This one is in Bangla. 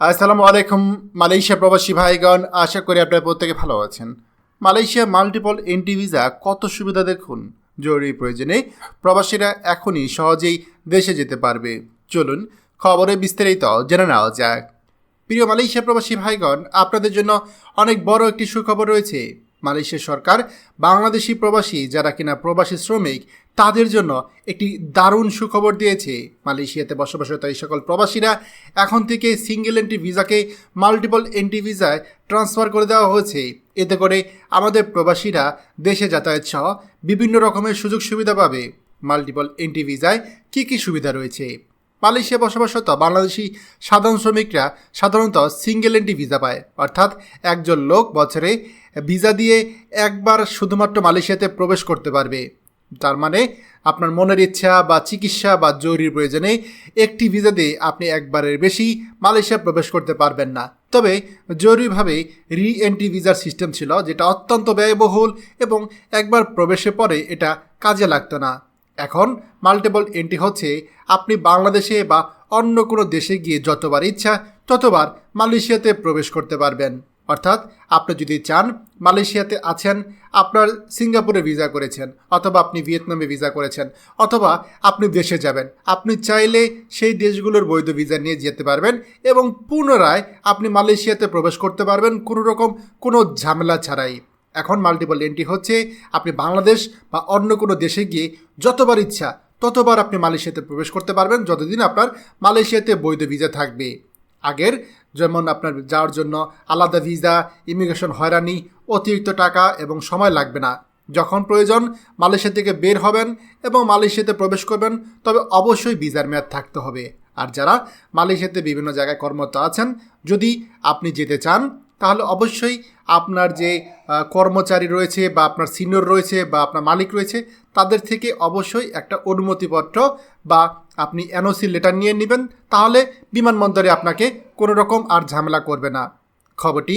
আসসালামু আলাইকুম, মালয়েশিয়া প্রবাসী ভাইগণ। আশা করি আপনারা প্রত্যেকে ভালো আছেন। মালয়েশিয়া মাল্টিপল এন্ট্রি ভিসা কত সুবিধা দেখুন? জরুরি প্রয়োজনে প্রবাসীরা এখনই সহজেই দেশে যেতে পারবে। চলুন খবরে বিস্তারিত জেনে নেওয়া যাক। প্রিয় মালয়েশিয়া প্রবাসী ভাইগণ, আপনাদের জন্য অনেক বড় একটি সুখবর রয়েছে। মালয়েশিয়া সরকার, বাংলাদেশি প্রবাসী যারা কিনা প্রবাসী শ্রমিক, তাদের জন্য একটি দারুণ সুখবর দিয়েছে মালয়েশিয়াতে বসবাসরত এই সকল প্রবাসীরা। এখন থেকে সিঙ্গেল এন্ট্রি ভিসাকে মাল্টিপল এন্ট্রি ভিসায় ট্রান্সফার করে দেওয়া হয়েছে। এতে করে আমাদের প্রবাসীরা দেশে যাতায়াত সহ বিভিন্ন রকমের সুযোগ সুবিধা পাবে। মাল্টিপল এন্ট্রি ভিসায় কী কী সুবিধা রয়েছে? মালয়েশিয়া বসবাসরত বাংলাদেশি সাধারণ শ্রমিকরা সাধারণত সিঙ্গেল এন্ট্রি ভিসা পায়। অর্থাৎ একজন লোক বছরে ভিসা দিয়ে একবার শুধুমাত্র মালয়েশিয়াতে প্রবেশ করতে পারবে। তার মানে আপনার মনের ইচ্ছা বা চিকিৎসা বা জরুরি প্রয়োজনে একটি ভিসা দিয়ে আপনি একবারের বেশি মালয়েশিয়া প্রবেশ করতে পারবেন না। তবে জরুরিভাবে রি এন্ট্রি ভিসার সিস্টেম ছিল, যেটা অত্যন্ত ব্যয়বহুল এবং একবার প্রবেশের পরে এটা কাজে লাগতো না। এখন মাল্টিপল এন্ট্রি হচ্ছে, আপনি বাংলাদেশে বা অন্য কোনো দেশে গিয়ে যতবার ইচ্ছা ততবার মালয়েশিয়াতে প্রবেশ করতে পারবেন। অর্থাৎ আপনি যদি চান মালয়েশিয়াতে আছেন, আপনার সিঙ্গাপুরে ভিসা করেছেন, অথবা আপনি ভিয়েতনামে ভিসা করেছেন, অথবা আপনি দেশে যাবেন, আপনি চাইলে সেই দেশগুলোর বৈধ ভিসা নিয়ে যেতে পারবেন এবং পুনরায় আপনি মালয়েশিয়াতে প্রবেশ করতে পারবেন কোনো রকম কোনো ঝামেলা ছাড়াই। এখন মাল্টিপল এন্ট্রি হচ্ছে, আপনি বাংলাদেশ বা অন্য কোনো দেশে গিয়ে যতবার ইচ্ছা ততবার আপনি মালয়েশিয়াতে প্রবেশ করতে পারবেন, যতদিন আপনার মালয়েশিয়াতে বৈধ ভিসা থাকবে। আগের যেমন আপনার যাওয়ার জন্য আলাদা ভিসা ইমিগ্রেশন হয়রানি, অতিরিক্ত টাকা এবং সময় লাগবে না। যখন প্রয়োজন মালয়েশিয়া থেকে বের হবেন এবং মালয়েশিয়াতে প্রবেশ করবেন, তবে অবশ্যই ভিসার মেয়াদ থাকতে হবে। আর যারা মালয়েশিয়াতে বিভিন্ন জায়গায় কর্মরত আছেন, যদি আপনি যেতে চান তাহলে অবশ্যই আপনার যে কর্মচারী রয়েছে বা আপনার সিনিয়র রয়েছে বা আপনার মালিক রয়েছে, তাদের থেকে অবশ্যই একটা অনুমতিপত্র বা আপনি এনওসি লেটার নিয়ে নেবেন। তাহলে বিমানবন্দরে আপনাকে কোনো রকম আর ঝামেলা করবে না। খবরটি